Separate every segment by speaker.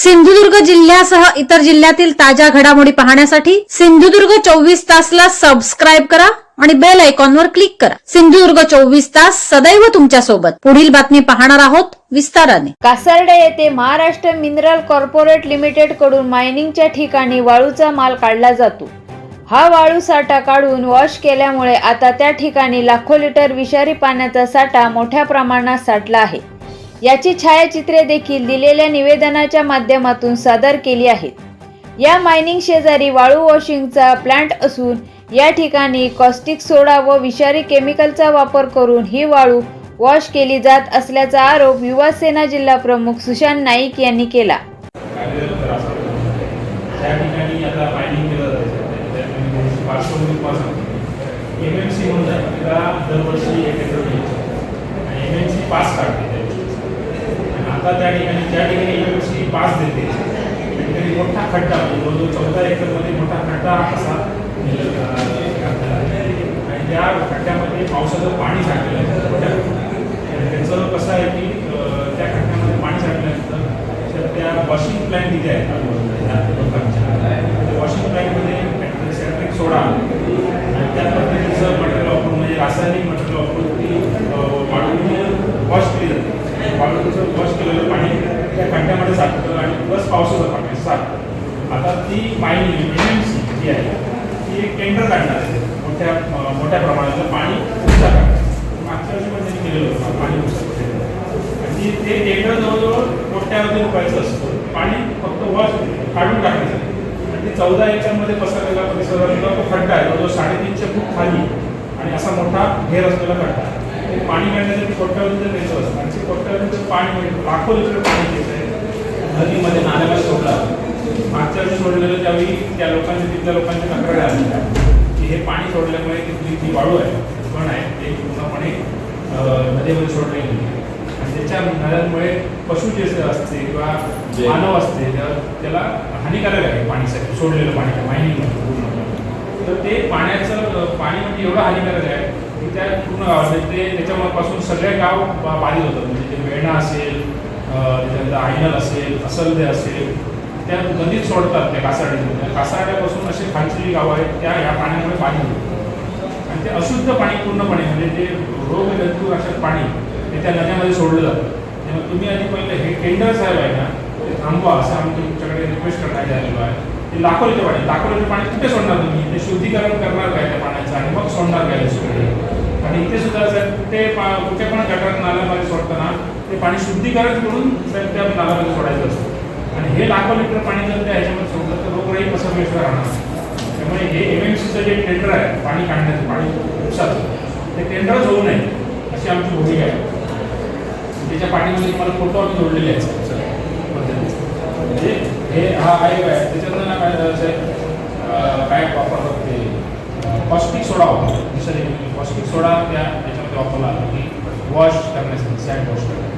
Speaker 1: सिंधुदुर्ग जिल्ह्यासह इतर जिल्ह्यातील ताज्या घडामोडी पाहण्यासाठी सिंधुदुर्ग चोवीस तासला सबस्क्राईब करा आणि बेल आयकॉनवर क्लिक करा. सिंधुदुर्ग चोवीस तास सदैव तुमच्यासोबत पुढील बातमी पाहणार आहोत विस्ताराने.
Speaker 2: कासर्डे येथे महाराष्ट्र मिनरल कॉर्पोरेट लिमिटेडकडून मायनिंगच्या ठिकाणी वाळूचा माल काढला जातो. हा वाळू साठा काढून वॉश केल्यामुळे आता त्या ठिकाणी लाखो लिटर विषारी पाण्याचा साठा मोठ्या प्रमाणात साठला आहे. याची छायाचित्रे देखील दिलेल्या निवेदनाच्या माध्यमातून सादर केली आहेत. या मायनिंग शेजारी वाळू वॉशिंगचा प्लांट असून या ठिकाणी कॉस्टिक सोडा व विषारी केमिकलचा वापर करून ही वाळू वॉश केली जात असल्याचा आरोप युवा सेना जिल्हा प्रमुख सुशांत नाईक यांनी केला.
Speaker 3: एम एम सी पास काढते. आता त्या ठिकाणी ज्या ठिकाणी युनिव्हर्सिटी पास देते. तरी मोठा खड्डा म्हणजे जवळजवळ चौदा एकरमध्ये मोठा खड्डा असा आणि त्या खड्ड्यामध्ये पावसाचं पाणी साठलेलं आहे. मोठ्या आणि त्याचं कसं आहे की त्या खड्ड्यामध्ये पाणी साठल्यानंतर तर त्या वॉशिंग प्लॅन तिथे आहेत आजूबाजूला त्या लोकांच्या त्या वॉशिंग प्लॅन्टमध्ये सॅट्रिक सोडा आणि त्या पद्धतीचं मटेरियल वापरून म्हणजे रासायनिक मटेरियल वापरून ती अं, वाळू वॉश केली जाते वाळूचं वॉश केलेलं पाणी त्या खड्ड्यामध्ये साठतं आणि प्लस पावसाचं पाणी. सात आता ती मायनिंग एम सी जी आहे ती एक टेंडर काढणार आहे. मोठ्या मोठ्या प्रमाणातलं पाणी उपसा काढणार. मागच्या वर्षी पण त्यांनी केलेलं होतं पाणी उपसा आणि ते टेंडर जवळजवळ कोट्यावधी रुपयाचं असतं. पाणी फक्त वॉश काढून टाकायचं. आणि ते चौदा एकरमध्ये पसरलेला परिसरातला तो खड्डा आहे. जवळजवळ साडेतीनशे फूट खाली. आणि असा मोठा घेर असलेला खड्डा आहे. ते पाणी काढण्यासाठी कोट्यावधीचं द्यायचं असतं आणि ते कोट्यावधी पाणी मिळतं लाखो लिटर पाणी येत आहे नदीमध्ये नाल्याला सोडला. मागच्या वेळी सोडलेलं त्यावेळी त्या लोकांच्या तिथल्या लोकांच्या तक्रारी आल्या की हे पाणी सोडल्यामुळे तिथली जी वाळू आहे पण आहे ते पूर्णपणे नदीमध्ये सोडले गेली आणि त्याच्या नद्यांमुळे पशु जे असते किंवा मानव असते तर त्याला हानिकारक आहे पाणीसाठी सोडलेलं पाणी मायनिंग पूर्ण तर ते पाण्याचं पाणी म्हणजे एवढं हानिकारक आहे की त्या पूर्ण गावात ते त्याच्यापासून सगळे गाव बाधित होतात. म्हणजे ते वेणा असेल त्याच्यानंतर आयनल असेल असलदे असेल त्या नदीत सोडतात त्या कासाड्यातून कासाड्यापासून असे खालची जी गावं आहेत त्या ह्या पाण्यामुळे पाणी होतं. आणि ते अशुद्ध पाणी पूर्णपणे म्हणजे जे रोग जंतू अशा पाणी ते त्या नद्यामध्ये सोडलं जातं. तेव्हा तुम्ही आधी पहिले हे टेंडर साहेब आहे ना ते थांबवा असं आम्ही तुमच्याकडे रिक्वेस्ट करण्यात आलेलो आहे. ते लाखो पाणी लाखो पाणी कुठे सोडणार तुम्ही? ते शुद्धीकरण करणार काय त्या पाण्याचं? आणि मग सोडणार काय दुसरीकडे? आणि इथे सुद्धा साहेब कुठे पा कुठे पण गटार नाल्यामध्ये सोडताना ते पाणी शुद्धीकरण करून त्या नाल्यामध्ये सोडायचं असतं. आणि हे लाखो लिटर पाणी जर त्या ह्याच्यामध्ये सोडलं तर रोगराई कसं वेस्ट राहणार त्यामुळे हे एम एम सीचं जे टेंडर आहे पाणी काढण्याचं पाणी उपसाचं ते टेंडरच होऊ नये अशी आमची भूमिका आहे. त्याच्या पाठीमध्ये तुम्हाला फोटो आम्ही जोडलेले आहेत. म्हणजे हे हा आयोग आहे. त्याच्यातनं ना काय झालं काय वापरतात ते कॉस्टिक सोडा वापरतात. दुसरे कॉस्टिक सोडा त्या याच्यामध्ये वापरला की वॉश करण्यासाठी सॅड वॉश करण्यासाठी.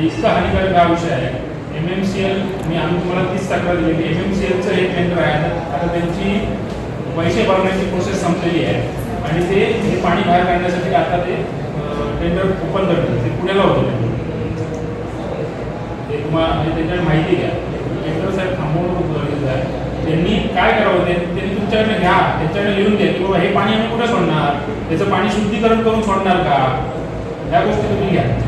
Speaker 3: इतका हानिकारक हा विषय आहे. एम एम सी एल मी आम्ही तुम्हाला तीच तक्रार दिली एम एम सी एलचं हे टेंडर आहे. आता- आता त्यांची पैसे भरण्याची प्रोसेस संपलेली आहे. आणि ते हे पाणी बाहेर काढण्यासाठी आता ते टेंडर ओपन करतात. ते पुण्याला होतं ते. तुम्हाला म्हणजे त्याच्यावर माहिती घ्या टेंडर साहेब थांबवणं खूप गरजेचं आहे. त्यांनी काय करावं ते त्यांनी तुमच्याकडे घ्या. त्यांच्याकडे लिहून द्या की बाबा हे पाणी आम्ही कुठे सोडणार? त्याचं पाणी शुद्धीकरण करून सोडणार का? या गोष्टी तुम्ही घ्या.